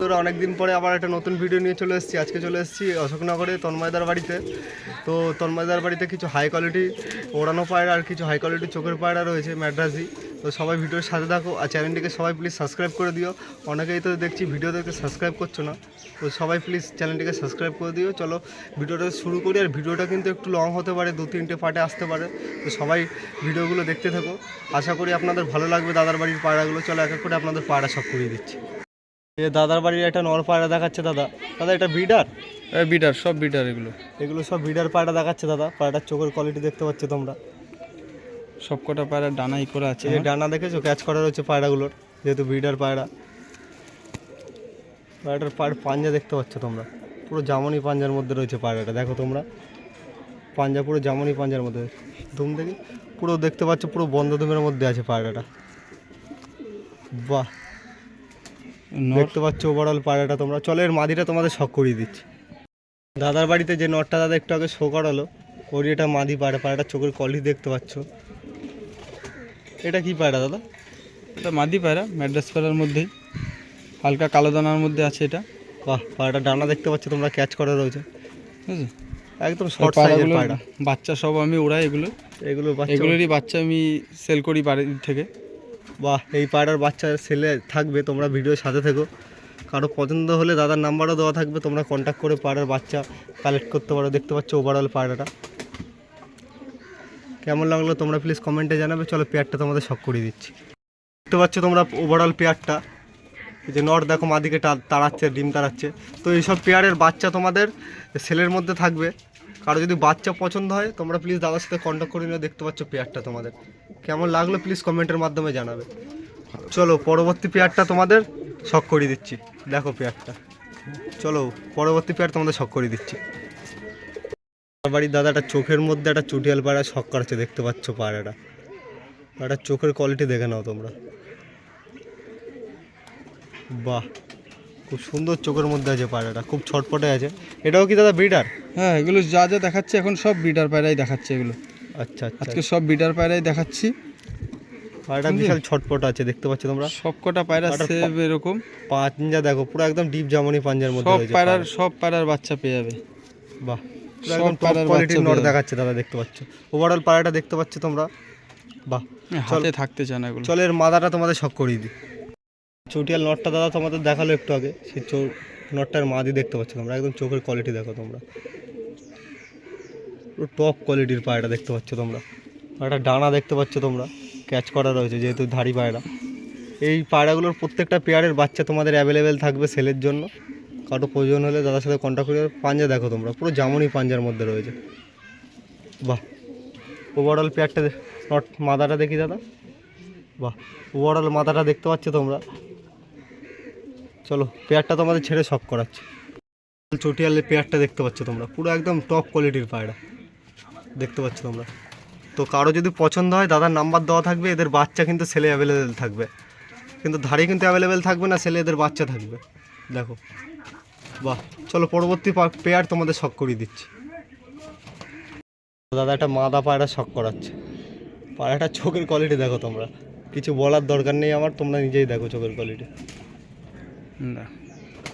তোরা অনেকদিন পরে আবার একটা নতুন ভিডিও নিয়ে চলে এসেছি। আজকে চলে এসেছি অশোকনগরে তন্ময়দার বাড়িতে। তো তন্ময়দার বাড়িতে কিছু হাই কোয়ালিটি ওড়ানো পায়রা আর কিছু হাই কোয়ালিটি চোখের পায়রা রয়েছে, ম্যাড্রাসি। তো সবাই ভিডিওর সাথে থাকো আর চ্যানেলটিকে সবাই প্লিজ সাবস্ক্রাইব করে দিও। অনেকেই তো দেখছি ভিডিও দেখতে সাবস্ক্রাইব করছ না। তো সবাই প্লিজ চ্যানেলটিকে সাবস্ক্রাইব করে দিও। চলো ভিডিওটা শুরু করি আর ভিডিওটা কিন্তু একটু লং হতে পারে, দু তিনটে পার্টে আসতে পারে। তো সবাই ভিডিওগুলো দেখতে থাকো। আশা করি আপনাদের ভালো লাগবে দাদার বাড়ির পায়রাগুলো। চলো এক এক করে আপনাদের পায়রা সব করিয়ে দিচ্ছি। এ দাদার বাড়ির একটা নর পায়রা দেখাচ্ছে দাদা। দাদা এটা বিডার বিডার সব বিটার এগুলো। এগুলো সব বিডার পায়রা দেখাচ্ছে দাদা। পায়রাটার চোখের কোয়ালিটি দেখতে পাচ্ছ তোমরা। সব কটা পায়রা ডানাই করে আছে এই ডানা দেখেছ? ক্যাচ করা রয়েছে পায়রাগুলোর যেহেতু বিডার পায়রা। পায়রাটার পায়ের পাঞ্জা দেখতে পাচ্ছ তোমরা। পুরো জামনি পাঞ্জার মধ্যে রয়েছে পায়রাটা দেখো তোমরা। পাঞ্জা পুরো জামনি পাঞ্জার মধ্যে। ধুম দেখি পুরো দেখতে পাচ্ছ পুরো বন্ধ ধুমের মধ্যে আছে পায়রাটা। বাহ! দেখতে পাচ্ছ ওভারঅল পায়রাটা তোমরা। চলো এর মাদিটা তোমাদের শখ করিয়ে দিচ্ছি। দাদার বাড়িতে যে নটটা দাদা একটু আগে শো করালো করি এটা মাদি পায়রা পায়রাটা চোখের কলি দেখতে পাচ্ছ। এটা কি পায়রা দাদা? এটা মাদি পায়রা ম্যাড্রাস পায়রার মধ্যেই। হালকা কালো দানার মধ্যে আছে এটা। বাহ পায়রাটা ডানা দেখতে পাচ্ছ তোমরা ক্যাচ করা রয়েছে। আছে একদম শর্ট সাইজের পায়রা বাচ্চা সব আমি ওড়াই এগুলো। এগুলো বাচ্চা এগুলোরই বাচ্চা আমি সেল করি বাড়ির থেকে। বাহ, এই পাড়ার বাচ্চা ছেলে থাকবে, তোমরা ভিডিওর সাথে থেকো। কারও পছন্দ হলে দাদার নাম্বারও দেওয়া থাকবে, তোমরা কন্ট্যাক্ট করে পাড়ার বাচ্চা কালেক্ট করতে পারো। দেখতে পাচ্ছ ওভারঅল পায়রাটা কেমন লাগল তোমরা প্লিজ কমেন্টে জানাবে। চলো পেয়ারটা তোমাদের শখ করিয়ে দিচ্ছি। দেখতে পাচ্ছ তোমরা ওভারঅল পেয়ারটা যে নট দেখো, মাদিকে তাড়াচ্ছে, ডিম তাড়াচ্ছে। তো এইসব পেয়ারের বাচ্চা তোমাদের সেলের মধ্যে থাকবে। কারও যদি বাচ্চা পছন্দ হয়, তোমরা প্লিজ দাদার সাথে কন্ট্যাক্ট করে নিয়ে দেখতে পাচ্ছ পেয়ারটা তোমাদের। কেমন লাগল প্লিজ কমেন্টের মাধ্যমে জানাবে। চলো, পরবর্তী পেয়ারটা তোমাদের শখ করিয়ে দিচ্ছি। দেখো পেয়ারটা। চলো, পরবর্তী পেয়ার তোমাদের শখ করিয়ে দিচ্ছি। বাড়ির দাদাটা চোখের মধ্যে একটা চুটিয়াল পায়রা শখ করাচ্ছে, দেখতে পাচ্ছ পায়রাটা একটা চোখের কোয়ালিটি দেখে নাও তোমরা। বাহ! খুব সুন্দর চোখের মধ্যে আছে পায়রাটা খুব ছটপটে আছে। এটাও কি দাদা ব্রিডার হ্যাঁ এগুলো যা যা দেখাচ্ছে এখন সব বিটার পায়রাই দেখাচ্ছে এগুলো। আচ্ছা আচ্ছা। আজকে সব বিটার পায়রাই দেখাচ্ছি। পায়রাটা বিশাল ছটপট আছে দেখতে পাচ্ছ তোমরা? সব কটা পায়রা সেভ এরকম। পাঞ্জা দেখো পুরো একদম ডিপ জামনি পাঞ্জার মধ্যে সব পায়রার সব পায়রার বাচ্চা পেয়ে যাবে। বাহ একদম টপ কোয়ালিটির দেখাচ্ছে দাদা দেখতে পাচ্ছ। ওভারঅল পায়রাটা দেখতে পাচ্ছ তোমরা? বাহ হাতে থাকতে চায় না এগুলো। চলো মাদাটা তোমাদের শখ করিয়ে দিই। চটিয়াল নটটা দাদা তোমাদের দেখাল একটু আগে। সেই চো নটটার মাদি দেখতে পাচ্ছ তোমরা একদম চোখের কোয়ালিটি দেখো তোমরা। পুরো টপ কোয়ালিটির পায়রা দেখতে পাচ্ছ তোমরা। একটা ডানা দেখতে পাচ্ছ তোমরা। ক্যাচ করা রয়েছে, যেহেতু ধাড়ি পায়রা। এই পায়রাগুলোর প্রত্যেকটা পেয়ারের বাচ্চা তোমাদের অ্যাভেলেবেল থাকবে সেলের জন্য। কারও প্রয়োজন হলে দাদার সাথে কন্ট্যাক্ট করে পাঞ্জা দেখো তোমরা, পুরো জামনি পাঞ্জার মধ্যে রয়েছে। বাহ! ওভারঅল পেয়ারটা নট মাদাটা দেখি দাদা। বাহ! ওভারঅল মাথাটা দেখতে পাচ্ছ তোমরা। চলো, পেয়ারটা তোমাদের ছেড়ে শখ করাচ্ছি। চটিয়ালের পেয়ারটা দেখতে পাচ্ছ তোমরা, পুরো একদম টপ কোয়ালিটির পায়রা। দেখতে পাচ্ছ তোমরা। তো কারও যদি পছন্দ হয়, দাদার নাম্বার দেওয়া থাকবে, এদের বাচ্চা কিন্তু ছেলে অ্যাভেলেবেল থাকবে। কিন্তু ধারে কিন্তু অ্যাভেলেবেল থাকবে না ছেলে এদের বাচ্চা থাকবে। দেখো। বাহ, চলো পরবর্তী পেয়ার তোমাদের শখ করিয়ে দিচ্ছি। দাদা একটা মাদা পায়রা শখ করাচ্ছে। পায়রাটা চোখের কোয়ালিটি দেখো তোমরা। কিছু বলার দরকার নেই আমার, তোমরা নিজেই দেখো চোখের কোয়ালিটি না।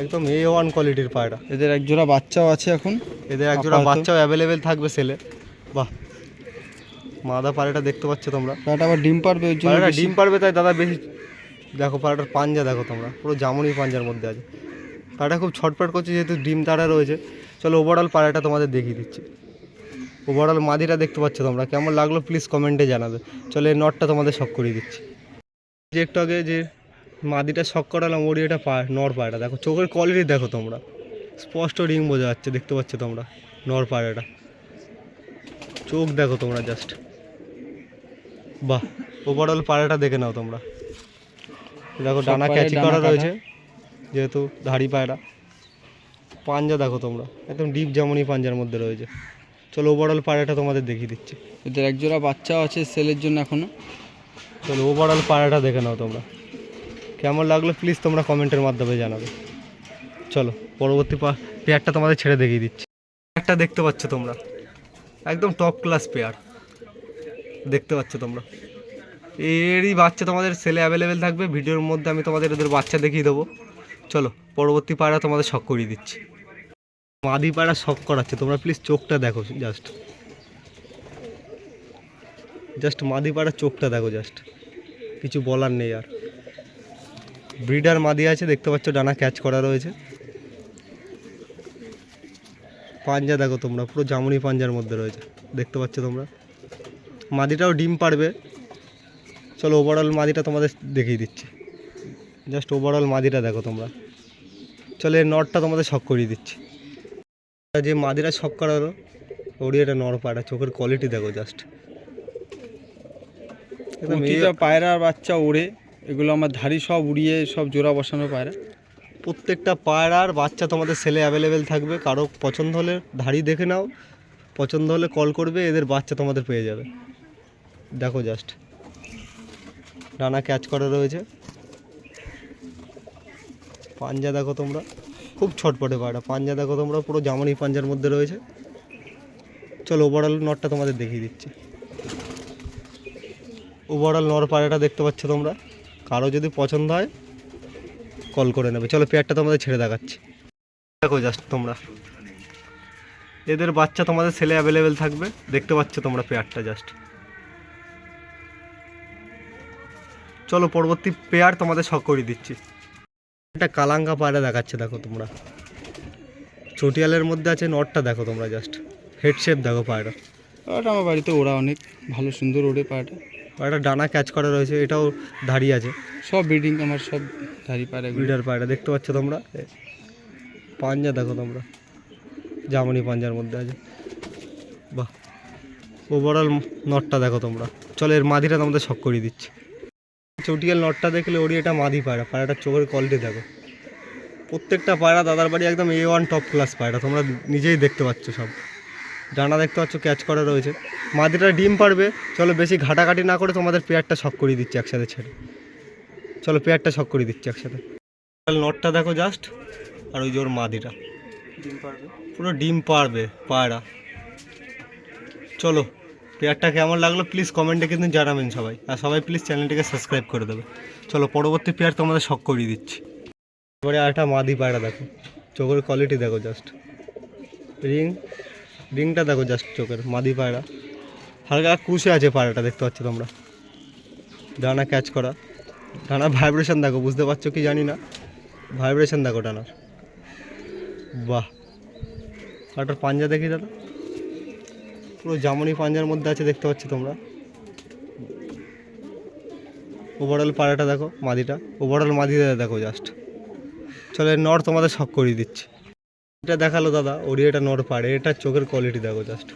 একদম এ ওয়ান কোয়ালিটির পায়রা। এদের একজোড়া বাচ্চাও আছে এখন। এদের একজোড়া বাচ্চাও অ্যাভেলেবেল থাকবে ছেলে বাহ। মাদা পায়রাটা দেখতে পাচ্ছ তোমরা? পায়রাটা আবার ডিম পারবে ওই জন্য ডিম পারবে তাই দাদা বেশি দেখো পায়রাটার পাঞ্জা দেখো তোমরা। পুরো জামুনি পাঞ্জার মধ্যে আছে। পায়রাটা খুব ছটপট করছে যেহেতু ডিম তারা রয়েছে। চলো ওভারঅল পায়রাটা তোমাদের দেখিয়ে দিচ্ছি। ওভারঅল মাদিটা দেখতে পাচ্ছ তোমরা? কেমন লাগল প্লিজ কমেন্টে জানাবে। চলো এই নটটা তোমাদের শখ করিয়ে দিচ্ছি। যে একটু আগে যে মাদিটা শখ করালাম ওরই এটা পা নর পায়রা। দেখো চোখের কোয়ালিটি দেখো তোমরা। স্পষ্ট রিং বোঝা যাচ্ছে দেখতে পাচ্ছ তোমরা? নর পায়রাটা। চোখ দেখো তোমরা জাস্ট বাহ ওভারঅল পায়রাটা দেখে নাও তোমরা। দেখো ডানা ক্যাচি করা রয়েছে যেহেতু ধাড়ি পায়রা। পাঞ্জা দেখো তোমরা একদম ডিপ যেমনই পাঞ্জার মধ্যে রয়েছে। চলো ওভারঅল পায়রাটা তোমাদের দেখিয়ে দিচ্ছি। এদের এক জোড়া বাচ্চাও আছে সেলের জন্য এখনও। চলো ওভারঅল পায়রাটা দেখে নাও তোমরা। কেমন লাগল প্লিজ তোমরা কমেন্টের মাধ্যমে জানাবে। চলো, পরবর্তী পেয়ারটা তোমাদের ছেড়ে দেখিয়ে দিচ্ছি। একটা দেখতে পাচ্ছ তোমরা। একদম টপ ক্লাস পেয়ার দেখতে পাচ্ছ তোমরা। এরই বাচ্চা তোমাদের সেলে অ্যাভেলেবেল থাকবে। ভিডিওর মধ্যে আমি তোমাদের ওদের বাচ্চা দেখিয়ে দেবো। চলো, পরবর্তী পায়রা তোমাদের শখ করিয়ে দিচ্ছি। মাদি পায়রা শখ করাচ্ছে। তোমরা প্লিজ চোখটা দেখো জাস্ট জাস্ট মাদি পায়রা চোখটা দেখো জাস্ট কিছু বলার নেই আর। ব্রিডার মাদি আছে দেখতে পাচ্ছ ডানা ক্যাচ করা রয়েছে। পাঞ্জা দেখো তোমরা পুরো জামুনি পাঞ্জার মধ্যে রয়েছে দেখতে পাচ্ছ তোমরা। মাদিটাও ডিম পারবে। চলো ওভারঅল মাদিটা তোমাদের দেখিয়ে দিচ্ছি। জাস্ট ওভারঅল মাদিটা দেখো তোমরা। চলো এর নটটা তোমাদের শখ করিয়ে দিচ্ছি। যে মাদিরা শখ করালো ওরই এটা নর পাড়া চোখের কোয়ালিটি দেখো জাস্ট পায়রার বাচ্চা ওড়ে। এগুলো আমার ধাড়ি সব উড়িয়ে সব জোড়া বসানো পায়রা। প্রত্যেকটা পায়রার বাচ্চা তোমাদের সেলে অ্যাভেলেবেল থাকবে। কারও পছন্দ হলে ধাড়ি দেখে নাও। পছন্দ হলে কল করবে, এদের বাচ্চা তোমাদের পেয়ে যাবে। দেখো জাস্ট ডানা ক্যাচ করা রয়েছে। পাঞ্জা দেখো তোমরা। খুব ছটপটে পায়রা। পাঞ্জা দেখো তোমরা, পুরো জামানি পাঞ্জার মধ্যে রয়েছে। চলো ওভারঅল নটটা তোমাদের দেখিয়ে দিচ্ছি। ওভারঅল নর পায়রাটা দেখতে পাচ্ছ তোমরা। কারও যদি পছন্দ হয় কল করে নেবে। চলো পেয়ারটা তোমাদের ছেড়ে দেখাচ্ছি। দেখো জাস্ট তোমরা। এদের বাচ্চা তোমাদের ছেলে অ্যাভেলেবেল থাকবে। দেখতে পাচ্ছ তোমরা পেয়ারটা জাস্ট চলো পরবর্তী পেয়ার তোমাদের শখ করিয়ে দিচ্ছি। একটা কালাঙ্গা পায়রা দেখাচ্ছে, দেখো তোমরা। চটিয়ালের মধ্যে আছে নটটা দেখো তোমরা জাস্ট হেডশেপ দেখো পায়রা পায়রাটা আমার বাড়িতে ওরা অনেক। ভালো সুন্দর ওড়ে পায়রাটা পায়রাটা ডানা ক্যাচ করা রয়েছে এটাও দাঁড়িয়ে আছে। সব ব্রিডিং আমার সব ধাড়ি পায়রা ব্রিডার পায়রা দেখতে পাচ্ছ তোমরা? পাঞ্জা দেখো তোমরা। জামনি পাঞ্জার মধ্যে আছে। বাহ ওভারঅল নটটা দেখো তোমরা। চলো এর মাদিটা তোমাদের শখ করিয়ে দিচ্ছে। চটিয়াল নটটা দেখলে ওরই এটা মাদি পায়রা পায়রাটার চোখের কোয়ালিটি দেখো। প্রত্যেকটা পায়রা দাদার বাড়ি একদম এ ওয়ান টপ ক্লাস পায়রা তোমরা নিজেই দেখতে পাচ্ছ সব। ডানা দেখতে পাচ্ছ ক্যাচ করা রয়েছে। মাদিটা ডিম পারবে। চলো বেশি ঘাটাঘাটি না করে তোমাদের পেয়ারটা শখ করিয়ে দিচ্ছি একসাথে ছেড়ে। চলো পেয়ারটা শখ করিয়ে দিচ্ছি একসাথে। নটটা দেখো জাস্ট আর ওই যে ওর মাদিটা পুরো ডিম পারবে পায়রা। চলো পেয়ারটা কেমন লাগল প্লিজ কমেন্টে কিন্তু জানাবেন সবাই। আর সবাই প্লিজ চ্যানেলটিকে সাবস্ক্রাইব করে দেবে। চলো পরবর্তী পেয়ার তোমাদের শখ করিয়ে দিচ্ছি। এবারে আরেকটা মাদি পায়রা দেখো। চোখের কোয়ালিটি দেখো জাস্ট রিং রিংটা দেখো জাস্ট চোখের, মাদি পায়রা। হালকা কুশে আছে পায়রাটা, দেখতে পাচ্ছ তোমরা। ডানা ক্যাচ করা। ডানা ভাইব্রেশন দেখো, বুঝতে পারছ কি জানি না? ভাইব্রেশন দেখো ডানার। বাহ। পাটার পাঞ্জা দেখি দাদা। পুরো জামনি পাঞ্জার মধ্যে আছে, দেখতে পাচ্ছ তোমরা। ওভারঅল পাড়াটা দেখো, মাদিটা। ওভারঅল মাদিটা দেখো জাস্ট চলে নর তোমাদের শখ করিয়ে দিচ্ছি। এটা দেখাল দাদা ওরি এটা নর পাড়ে। এটা চোখের কোয়ালিটি দেখো জাস্ট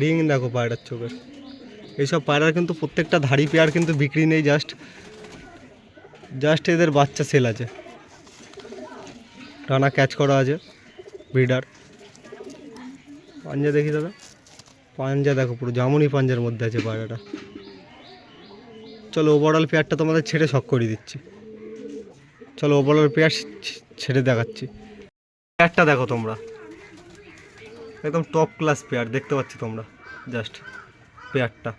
রিং দেখো পায়রার চোখের। এইসব পায়রার কিন্তু প্রত্যেকটা ধাড়ি পেয়ার কিন্তু বিক্রি নেই জাস্ট জাস্ট এদের বাচ্চা সেল আছে। টানা ক্যাচ করা আছে ব্রিডার পাঞ্জা দেখি দাদা। পাঞ্জা দেখো পুরো, জামুনি পাঞ্জার মধ্যে আছে পায়রাটা চলো ওভারঅল পেয়ারটা তোমাদের ছেড়ে শখ করিয়ে দিচ্ছি। চলো ওভারঅল পেয়ার ছেড়ে দেখাচ্ছি। পেয়ারটা দেখো তোমরা। একদম টপ ক্লাস পেয়ার দেখতে পাচ্ছ তোমরা জাস্ট পেয়ারটা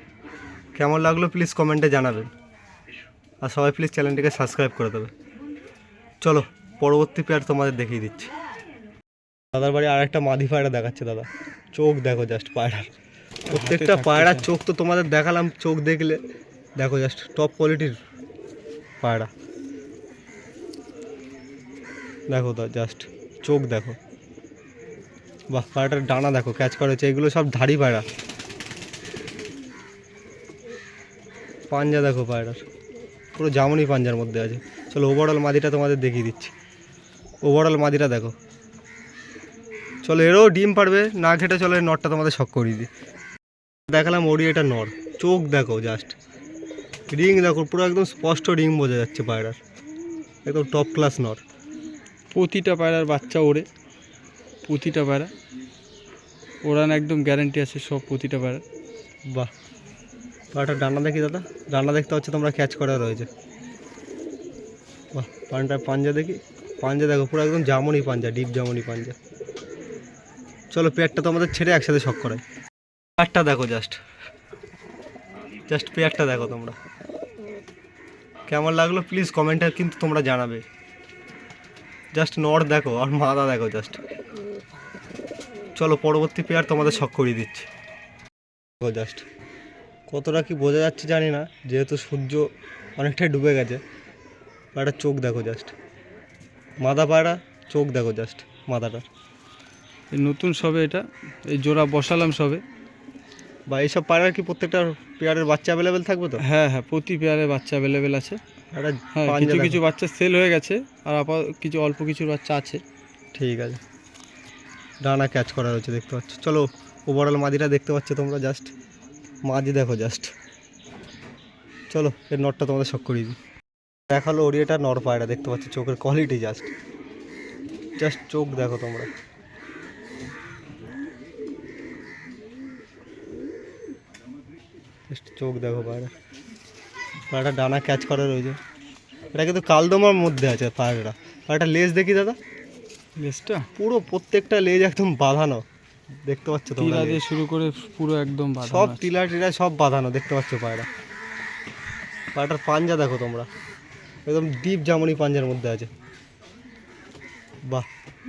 কেমন লাগল প্লিজ কমেন্টে জানাবেন। আর সবাই প্লিজ চ্যানেলটিকে সাবস্ক্রাইব করে দেবে। চলো পরবর্তী পেয়ার তোমাদের দেখিয়ে দিচ্ছি। দাদার বাড়ি আর একটা মাদি পায়রা দেখাচ্ছে দাদা। চোখ দেখো জাস্ট পায়রার। প্রত্যেকটা পায়রার চোখ তো তোমাদের দেখালাম চোখ দেখলে দেখো জাস্ট টপ কোয়ালিটির পায়রা। দেখো দা জাস্ট চোখ দেখো। বাহ পায়রাটার ডানা দেখো ক্যাচ করা করেছে এগুলো সব ধাড়ি পায়রা পাঞ্জা দেখো পায়রার পুরো জামনি পাঞ্জার মধ্যে আছে। চলো ওভারঅল মাদিটা তোমাদের দেখিয়ে দিচ্ছি। ওভারঅল মাদিটা দেখো। চলো, এরও ডিম পারবে না খেটে চলো নটটা তোমাদের শখ করিয়ে দিই। দেখালাম ওরি এটা নর। চোখ দেখো জাস্ট রিং দেখো, পুরো একদম স্পষ্ট রিং বোঝা যাচ্ছে পায়রার একদম টপ ক্লাস নর। প্রতিটা পায়রার বাচ্চা ওড়ে, প্রতিটা পায়রা। ওড়ান একদম গ্যারেন্টি আছে সব প্রতিটা পায়রা বাহ। পায়রাটার ডান্না দেখি দাদা। ডান্না দেখতে হচ্ছে তোমরা ক্যাচ করা রয়েছে। বাহ, পানটা পাঞ্জা দেখি। পাঞ্জা দেখো, পুরো একদম জামনি পাঞ্জা, ডিপ জামনি পাঞ্জা। চলো, পেয়ারটা তোমাদের ছেড়ে একসাথে শখ করাই। পেয়ারটা দেখো জাস্ট জাস্ট পেয়ারটা দেখো তোমরা। কেমন লাগল? প্লিজ কমেন্টে কিন্তু তোমরা জানাবে। জাস্ট নর দেখো আর মাদা দেখো জাস্ট চলো পরবর্তী পেয়ার তোমাদের শখ করিয়ে দিচ্ছি। জাস্ট কতটা কি বোঝা যাচ্ছে জানি না যেহেতু সূর্য অনেকটাই ডুবে গেছে পায়রা চোখ দেখো জাস্ট মাদা পায়রা চোখ দেখো জাস্ট মাদাটার এই নতুন সবে এটা এই জোড়া বসালাম সবে। বা এইসব পায়রার কি প্রত্যেকটা পেয়ারের বাচ্চা অ্যাভেলেবেল থাকবে তো? হ্যাঁ হ্যাঁ প্রতি পেয়ারে বাচ্চা অ্যাভেলেবেল আছে। একটা হ্যাঁ কিছু কিছু বাচ্চা সেল হয়ে গেছে আর আপাতত কিছু অল্প কিছু বাচ্চা আছে। ঠিক আছে। ডানা ক্যাচ করা হয়েছে দেখতে পাচ্ছ। চলো ওভারঅল মাদিটা দেখতে পাচ্ছ তোমরা জাস্ট মাদি দেখো জাস্ট চলো এর নটটা তোমাদের শখ করিয়ে দিই। দেখাল ওরিয়েটা নর পায়রা দেখতে পাচ্ছ চোখের কোয়ালিটি জাস্ট জাস্ট চোখ দেখো তোমরা। জাস্ট চোখ দেখো পায়রা। পায়রাটা ডানা ক্যাচ করা রয়েছে। এটা কিন্তু কালদমার মধ্যে আছে পায়রাটা পায়রাটা লেজ দেখি দাদা? লেজটা পুরো প্রত্যেকটা লেজ একদম বাঁধানো। দেখতে পাচ্ছ তোমরা। দিয়ে শুরু করে পুরো একদম সব টিলা টিলা সব বাঁধানো দেখতে পাচ্ছ পায়রা পায়রাটার পাঞ্জা দেখো তোমরা। একদম ডিপ জামনি পাঞ্জার মধ্যে আছে। বাহ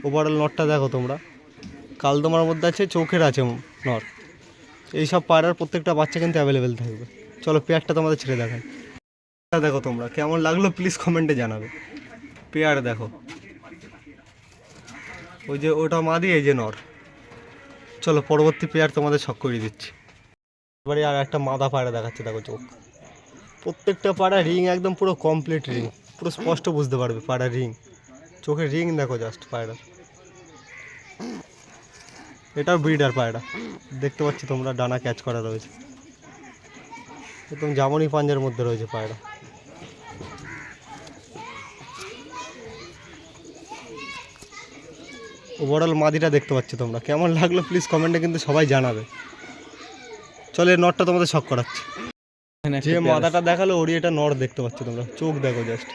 ওভারঅল নটটা দেখো তোমরা। কালদমার মধ্যে আছে চোখের আছে নট এই সব পায়রার প্রত্যেকটা বাচ্চা কিন্তু অ্যাভেলেবেল থাকবে। চলো পেয়ারটা তোমাদের ছেড়ে দেখাই। পেয়ারটা দেখো তোমরা। কেমন লাগল প্লিজ কমেন্টে জানাবে। পেয়ার দেখো। ওই যে ওটা মাদি এই যে নর। চলো, পরবর্তী পেয়ার তোমাদের শখ করিয়ে দিচ্ছি। এবারে আর একটা মাদা পায়রা দেখাচ্ছে, দেখো চোখ। প্রত্যেকটা পাড়া রিং একদম পুরো কমপ্লিট রিং। পুরো স্পষ্ট বুঝতে পারবে পাড়া রিং। চোখের রিং দেখো জাস্ট পায়রার এটাও ব্রিডার পায়রা। দেখতে পাচ্ছি তোমরা, ডানা ক্যাচ করা রয়েছে। একদম জামনি পাঞ্জার মধ্যে রয়েছে পায়রা। ওভারঅল মাদিটা দেখতে পাচ্ছ তোমরা। কেমন লাগল প্লিজ কমেন্টে কিন্তু সবাই জানাবে। চলে নটটা তোমাদের শখ করাচ্ছে। যে মাদাটা দেখাল ওরই এটা নর দেখতে পাচ্ছ তোমরা। চোখ দেখো জাস্ট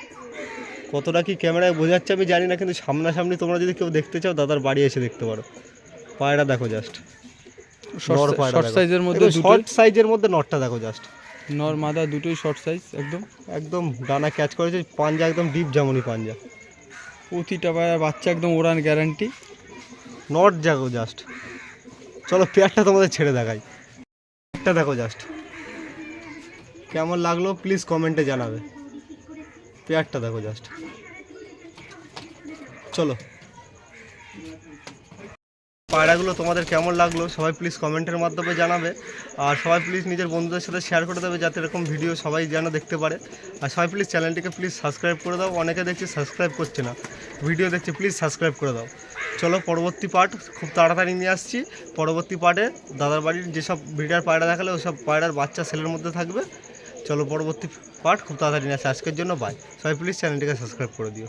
কতটা কি ক্যামেরায় বোঝাচ্ছে আমি জানি না কিন্তু সামনাসামনি তোমরা যদি কেউ দেখতে চাও দাদার বাড়ি এসে দেখতে পারো। পায়রা দেখো জাস্ট নর পায়রা শর্ট সাইজের মধ্যে দুটো শর্ট সাইজের মধ্যে নটটা দেখো জাস্ট নর মাদা দুটোই শর্ট সাইজ একদম। একদম ডানা ক্যাচ করেছে পাঞ্জা একদম ডিপ জামনি পাঞ্জা। প্রতিটা পায়রা বাচ্চা একদম ওড়ান গ্যারান্টি নট দেখো জাস্ট। চলো পেয়ারটা তোমাদের ছেড়ে দেখাই। পেয়ারটা দেখো জাস্ট। কেমন লাগল প্লিজ কমেন্টে জানাবে। পেয়ারটা দেখো জাস্ট। চলো। পায়রাগুলো তোমাদের কেমন লাগল সবাই প্লিজ কমেন্টের মাধ্যমে জানাবে। আর সবাই প্লিজ নিজের বন্ধুদের সাথে শেয়ার করে দেবে যাতে এরকম ভিডিও সবাই যেন দেখতে পারে। আর সবাই প্লিজ চ্যানেলটিকে প্লিজ সাবস্ক্রাইব করে দাও। অনেকে দেখছি সাবস্ক্রাইব করছে না। ভিডিও দেখছে, প্লিজ সাবস্ক্রাইব করে দাও। চলো পরবর্তী পার্ট খুব তাড়াতাড়ি নিয়ে আসছি। পরবর্তী পার্টে দাদার বাড়ির যেসব ব্রিডার পায়রা দেখালে, ওসব পায়রার বাচ্চা ছেলের মধ্যে থাকবে। চলো পরবর্তী পার্ট খুব তাড়াতাড়ি নিয়ে আসছে। আজকের জন্য বাই সবাই প্লিজ চ্যানেলটিকে সাবস্ক্রাইব করে দিও।